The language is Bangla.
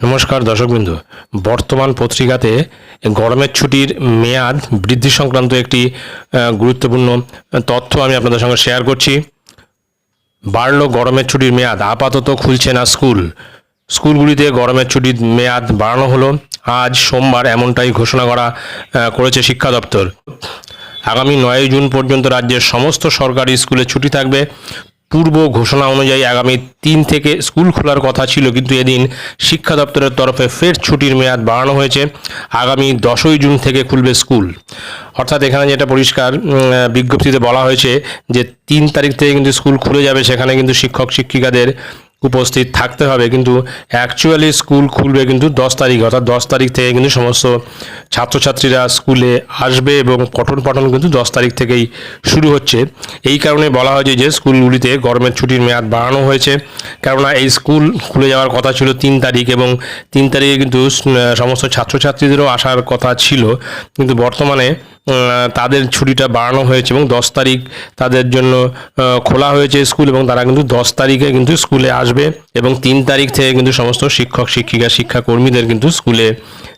নমস্কার, দর্শকবৃন্দ। বর্তমান পত্রিকাতে গরমের ছুটির মেয়াদ বৃদ্ধি সংক্রান্ত একটি গুরুত্বপূর্ণ তথ্য আমি আপনাদের সঙ্গে শেয়ার করছি। বাড়লো গরমের ছুটির মেয়াদ, আপাতত খুলছে না স্কুল। স্কুলগুলিতে গরমের ছুটির মেয়াদ বাড়ানো হলো। আজ সোমবার এমনটাই ঘোষণা করা করেছে শিক্ষা দপ্তর। আগামী নয় জুন পর্যন্ত রাজ্যের সমস্ত সরকারি স্কুলে ছুটি থাকবে। পূর্ব ঘোষণা অনুযায়ী আগামী তিন থেকে স্কুল খোলার কথা ছিল, কিন্তু এদিন শিক্ষা দপ্তরের তরফে ফের ছুটির মেয়াদ বাড়ানো হয়েছে। আগামী দশই জুন থেকে খুলবে স্কুল। অর্থাৎ এখানে যেটা পরিষ্কার বিজ্ঞপ্তিতে বলা হয়েছে যে তিন তারিখ থেকে কিন্তু স্কুল খুলে যাবে, সেখানে কিন্তু শিক্ষক, শিক্ষিকাদের উপস্থিত থাকতে হবে। কিন্তু অ্যাকচুয়ালি স্কুল খুলবে কিন্তু দশ তারিখ, অর্থাৎ দশ তারিখ থেকে কিন্তু সমস্ত ছাত্রছাত্রীরা স্কুলে আসবে এবং পঠন পাঠন কিন্তু দশ তারিখ থেকেই শুরু হচ্ছে। এই কারণে বলা হয়েছে যে স্কুলগুলিতে গরমের ছুটির মেয়াদ বাড়ানো হয়েছে। কেননা এই স্কুল খুলে যাওয়ার কথা ছিল তিন তারিখ এবং তিন তারিখে কিন্তু সমস্ত ছাত্রছাত্রীদেরও আসার কথা ছিল। কিন্তু বর্তমানে তাদের ছুটিটা বাড়ানো হয়েছে এবং দশ তারিখ তাদের জন্য খোলা হয়েছে স্কুল এবং তারা কিন্তু দশ তারিখে কিন্তু স্কুলে আসবে এবং তিন তারিখ থেকে কিন্তু সমস্ত শিক্ষক, শিক্ষিকা, শিক্ষাকর্মীদের কিন্তু স্কুলে